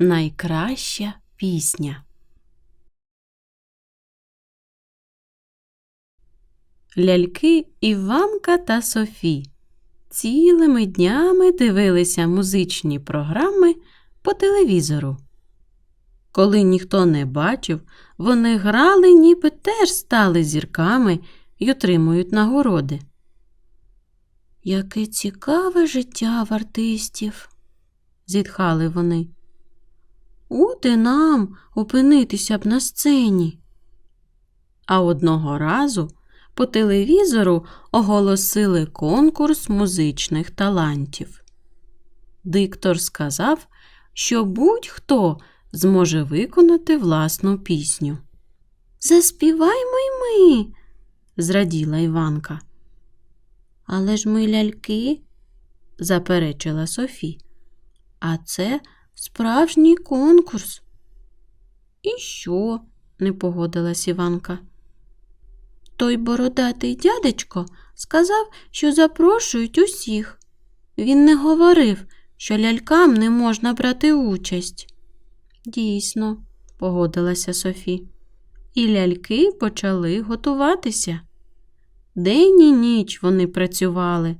Найкраща пісня. Ляльки Іванка та Софі цілими днями дивилися музичні програми по телевізору. Коли ніхто не бачив, вони грали, ніби теж стали зірками й отримують нагороди. Яке цікаве життя в артистів, зітхали вони. От і нам опинитися б на сцені. А одного разу по телевізору оголосили конкурс музичних талантів. Диктор сказав, що будь-хто зможе виконати власну пісню. Заспіваймо й ми, зраділа Іванка. Але ж ми ляльки, заперечила Софі. А це справжній конкурс. І що? не погодилась Іванка. Той бородатий дядечко сказав, що запрошують усіх. Він не говорив, що лялькам не можна брати участь. Дійсно, погодилася Софі. І ляльки почали готуватися. День і ніч вони працювали,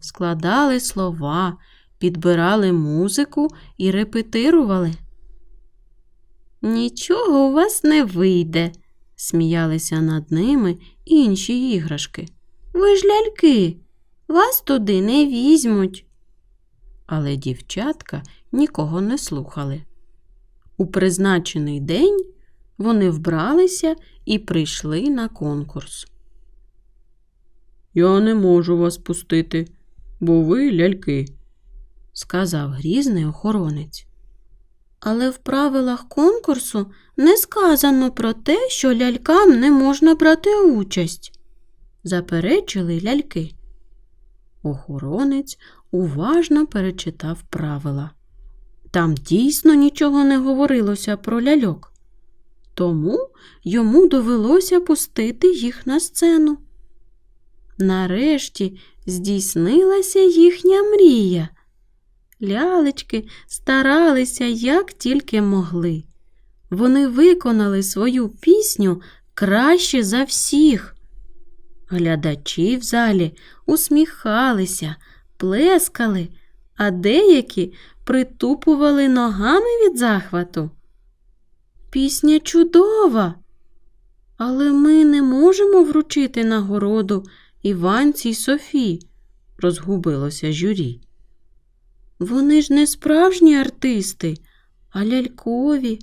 складали слова, підбирали музику і репетирували. Нічого у вас не вийде, сміялися над ними інші іграшки. Ви ж ляльки, вас туди не візьмуть. Але дівчатка нікого не слухали. У призначений день вони вбралися і прийшли на конкурс. Я не можу вас пустити, бо ви ляльки, сказав грізний охоронець. Але в правилах конкурсу не сказано про те, що лялькам не можна брати участь, заперечили ляльки. Охоронець уважно перечитав правила. Там дійсно нічого не говорилося про ляльок, тому йому довелося пустити їх на сцену. Нарешті здійснилася їхня мрія. Лялечки старалися як тільки могли. Вони виконали свою пісню краще за всіх. Глядачі в залі усміхалися, плескали, а деякі притупували ногами від захвату. Пісня чудова, але ми не можемо вручити нагороду Іванці й Софі, розгубилося журі. Вони ж не справжні артисти, а лялькові.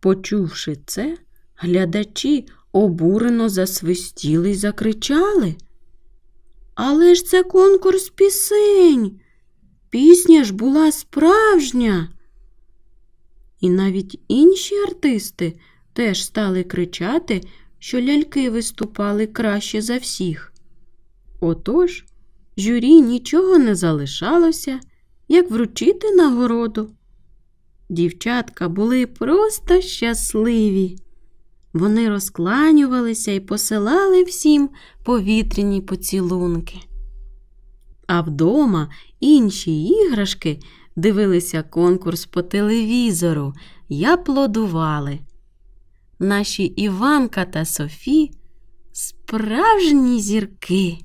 Почувши це, глядачі обурено засвистіли й закричали. Але ж це конкурс пісень. Пісня ж була справжня. І навіть інші артисти теж стали кричати, що ляльки виступали краще за всіх. Отож, журі нічого не залишалося, як вручити нагороду. Дівчатка були просто щасливі. Вони розкланювалися і посилали всім повітряні поцілунки. А вдома інші іграшки дивилися конкурс по телевізору й аплодували. Наші Іванка та Софі справжні зірки.